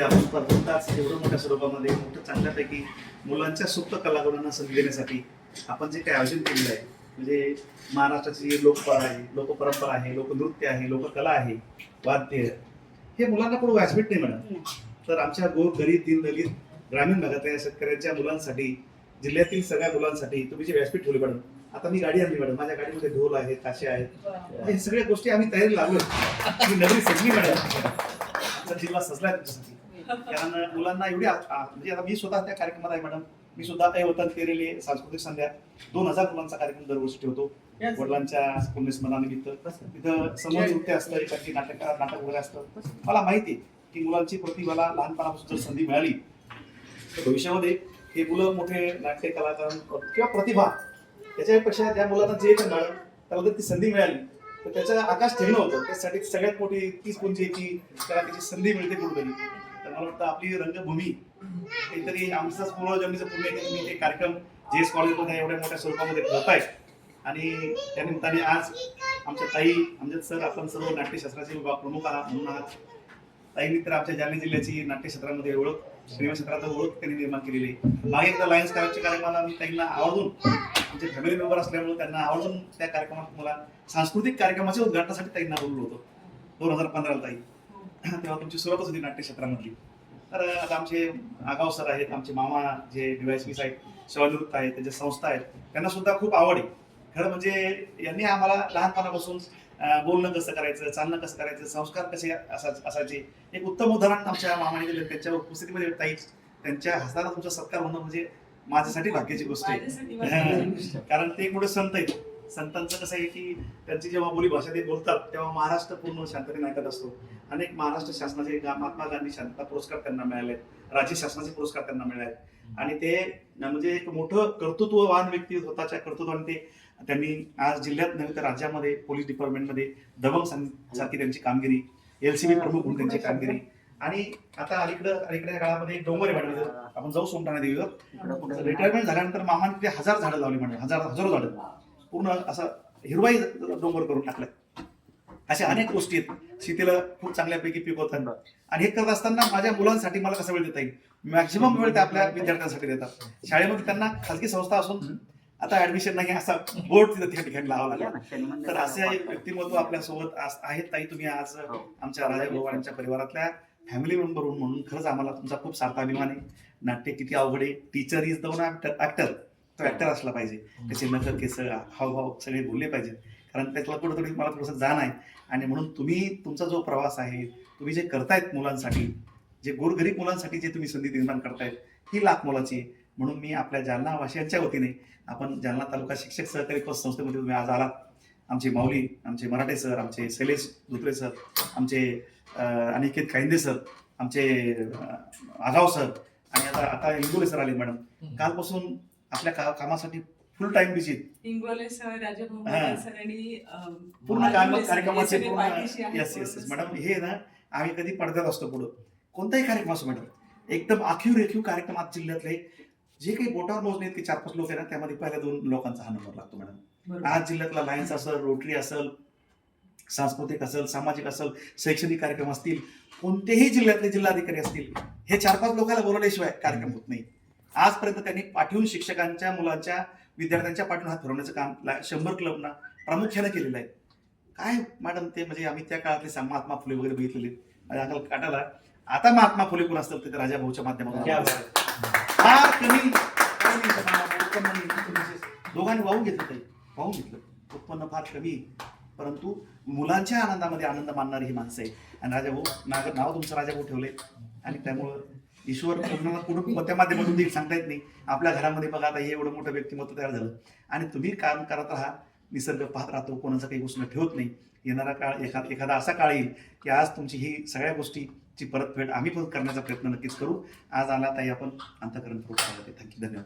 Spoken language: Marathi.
आपण प्रथमताच एवढं मोठ्या स्वरूपामध्ये मोठं चांगल्यापैकी मुलांच्या सुप्त कलागुणांना संधी देण्यासाठी आपण जे काही आयोजन केलेलं आहे म्हणजे महाराष्ट्राची लोककला आहे लोकपरंपरा आहे लोकनृत्य आहे लोककला आहे वाद्य हे मुलांना कोण व्यासपीठ नाही मिळत तर आमच्या गोर गरीब दीनदलित ग्रामीण भागातल्या शेतकऱ्यांच्या मुलांसाठी जिल्ह्यातील सगळ्या मुलांसाठी तुम्ही जे व्यासपीठ ठेवले मॅडम आता मी गाडी आणली मॅडम. माझ्या गाडीमध्ये ढोल आहे ताशे आहेत. हे सगळ्या गोष्टी आम्ही तयारी लागलोय ही नगरी सजली मॅडम. आमचा जिल्हा सजलाय तुमच्यासाठी. कारण मुलांना एवढी म्हणजे आता मी स्वतः त्या कार्यक्रमात आहे मॅडम. मी सुद्धा काही वतन केलेले सांस्कृतिक संध्या. दोन हजार मुलांचा कार्यक्रम दरवर्षी ठेवतो. वडिलांच्या पुण्यस्मरणानिमित्त तिथं समोर नृत्य असतं एखादी नाटक नाटक वगैरे असतं. मला माहिती आहे की मुलांची प्रतिभाला लहानपणापासून जर संधी मिळाली तर भविष्यामध्ये हे मुलं मोठे नाट्य कलाकार किंवा प्रतिभा त्याच्यापेक्षा ज्या मुलांना जे काही मिळालं त्याला जर ती संधी मिळाली तर त्याचं आकाश ठेवणं होतं. त्यासाठी सगळ्यात मोठी तीच पुंजीची त्याला त्याची संधी मिळते कुठेतरी. तर मला वाटतं आपली रंगभूमी काहीतरी आमचाच पूर्वजन्मीचं पुण्य आहे कार्यक्रम जे एस कॉलेजमध्ये एवढ्या मोठ्या स्वरूपामध्ये करताय आणि त्या निमित्ताने आज आमच्या ताई आमच्या सर आपण सर्व नाट्यशास्त्राचे विभाग प्रमुख आहात म्हणून आहात. ताईंनी तर आमच्या जालना जिल्ह्याची नाट्यक्षेत्रामध्ये ओळख सिनेमा क्षेत्रात ओळख त्यांनी निर्माण केलेली मागे एकदा लायन्स करायच्या कार्यक्रमाला मी ताईंना आवडून आमचे फॅमिली मेंबर असल्यामुळे त्यांना आवडून त्या कार्यक्रमात मला सांस्कृतिक कार्यक्रमाच्या उद्घाटनासाठी ताईंना बोललो होतो. दोन हजार पंधराला ताई. तेव्हा तुमची सुरुवातच होती नाट्यक्षेत्रामधली. तर आता आमचे आगाव सर आहेत आमचे मामा जे डिवायस आहेत शिवानिवृत्त आहेत त्यांच्या संस्था आहेत त्यांना सुद्धा खूप आवड आहे. खरं म्हणजे यांनी आम्हाला लहानपणापासून बोलणं कसं करायचं चालणं कसं करायचं संस्कार कसे असा असायचे एक उत्तम उदाहरण आमच्या मामाने दिलं त्यांच्या उपस्थितीमध्ये ताई त्यांच्या हस्ताला तुमचा सत्कार होणं म्हणजे माझ्यासाठी भाग्याची गोष्ट आहे. कारण ते एक मोठे संत आहेत. संतांचं कसं आहे की त्यांची जेव्हा बोली भाषा ते बोलतात तेव्हा महाराष्ट्र पूर्ण शांततेने ऐकत असतो. अनेक महाराष्ट्र शासनाचे महात्मा गांधी शांतता पुरस्कार त्यांना मिळाले राज्य शासनाचे पुरस्कार त्यांना मिळाले आणि ते म्हणजे एक मोठं कर्तृत्ववान व्यक्ती स्वतःच्या कर्तृत्वाने ते त्यांनी आज जिल्ह्यात नव्हे तर राज्यामध्ये पोलीस डिपार्टमेंटमध्ये दबंग सारखी त्यांची कामगिरी एलसीबी प्रमुख म्हणून त्यांची कामगिरी. आणि आता अलीकडं अलीकडच्या काळामध्ये एक डोंगर इथं. आपण जाऊ सोमठाणा देवीवर रिटायरमेंट झाल्यानंतर मामाने तिथे हजार झाडं लावली म्हणजे हजार हजारो झाडं. पूर्ण असं हिरवाई डोंगर करून टाकलं अशा अनेक गोष्टी आहेत. शेतीला खूप चांगल्यापैकी पिकवतात आणि हे करत असताना माझ्या मुलांसाठी मला कसं वेळ देता येईल? मॅक्झिमम वेळ ते आपल्या विद्यार्थ्यांसाठी देतात. शाळेमध्ये त्यांना खाजगी संस्था असून आता ऍडमिशन नाही असा बोर्ड तिथं त्या ठिकाणी लावा लागला. तर असे एक व्यक्तिमत्व आपल्यासोबत आहेत ताई तुम्ही आज आमच्या राजा भोवाळ्यांच्या परिवारातल्या फॅमिली मेंबर म्हणून खरंच आम्हाला तुमचा खूप सार्थ अभिमान आहे. नाट्य किती अवघड आहे. टीचर इज द ऍक्टर तो ऍक्टर असला पाहिजे. त्याचे नखर केस हावभाव सगळे बोलले पाहिजेत. कारण त्यातला कुठं थोडी मला थोडंसं जाण आहे. आणि म्हणून तुम्ही तुमचा जो प्रवास आहे तुम्ही जे करतायत मुलांसाठी जे गोरगरीब मुलांसाठी जे तुम्ही संधी निर्माण करतायत ही लाख मोलाची म्हणून मी आपल्या जालना वासियांच्या वतीने आपण जालना तालुका शिक्षक सहकारी पत संस्थेमध्ये तुम्ही आज आलात. आमचे माऊली आमचे मराठे सर आमचे शैलेश धुत्रे सर आमचे अनिकेत कायंदे सर आमचे आगाव सर आणि आता आता इंगोले सर आले मॅडम. कालपासून आपल्या का कामासाठी full time busy Ingole sir हा. अं, पूर्ण महात्मा काम फुले सर कार्यक्रमाचे हे सगळे पाठीशी पूर्ण आहेत येस येस बरोबर मॅडम. हे ना आम्ही कधी पडद्यात असतो पुढं कोणताही कार्यक्रम असो मॅडम एकदम आखीव रेखीव कार्यक्रम आज जिल्ह्यातले जे काही बोटावर मोजणे इतके चार पाच लोक आहे ना त्यामध्ये पहिल्या दोन लोकांचा हा नंबर लागतो मॅडम बरोबर. आज जिल्ह्यातला लायन्स असेल रोटरी असेल सांस्कृतिक असेल सामाजिक असेल शैक्षणिक कार्यक्रम असतील कोणतेही जिल्ह्यातले जिल्हाधिकारी असतील हे चार पाच लोकांना बोलवल्याशिवाय कार्यक्रम होत नाही आजपर्यंत त्यांनी पाठवून शिक्षकांच्या मुलांच्या विद्यार्थ्यांच्या पाठवून हात फिरवण्याचं काम शंभर क्लबना प्रामुख्याने केलेलं आहे. काय मॅडम ते म्हणजे आम्ही त्या काळातले महात्मा फुले वगैरे बघितलेले. माझ्या अंकल काटाला. आता महात्मा फुले कोण असतात ते राजा भाऊच्या माध्यमातून? फार कमी. दोघांनी वाहून घेतलं ते वाहून घेतलं. उत्पन्न फार कमी. परंतु मुलांच्या आनंदामध्ये आनंद मानणारी ही माणसं आहे. आणि राजाभाऊ नाव नाव तुमचं राजाभाऊ ठेवले आणि त्यामुळं ईश्वर कोणाला कुठं कोणत्या माध्यमातून देईल सांगता येत नाही. आपल्या घरामध्ये बघा आता हे एवढं मोठं व्यक्तिमत्व तयार झालं. आणि तुम्ही काम करत राहा निसर्ग पाहत राहतो कोणाचा काही गोष्ट ठेवत नाही. येणारा काळ एखादा एखादा असा काळ येईल की आज तुमची ही सगळ्या गोष्टीची परतफेड आम्ही पण करण्याचा प्रयत्न नक्कीच करू. आज आला ताई आपण अंतकरण थँक्यू. धन्यवाद.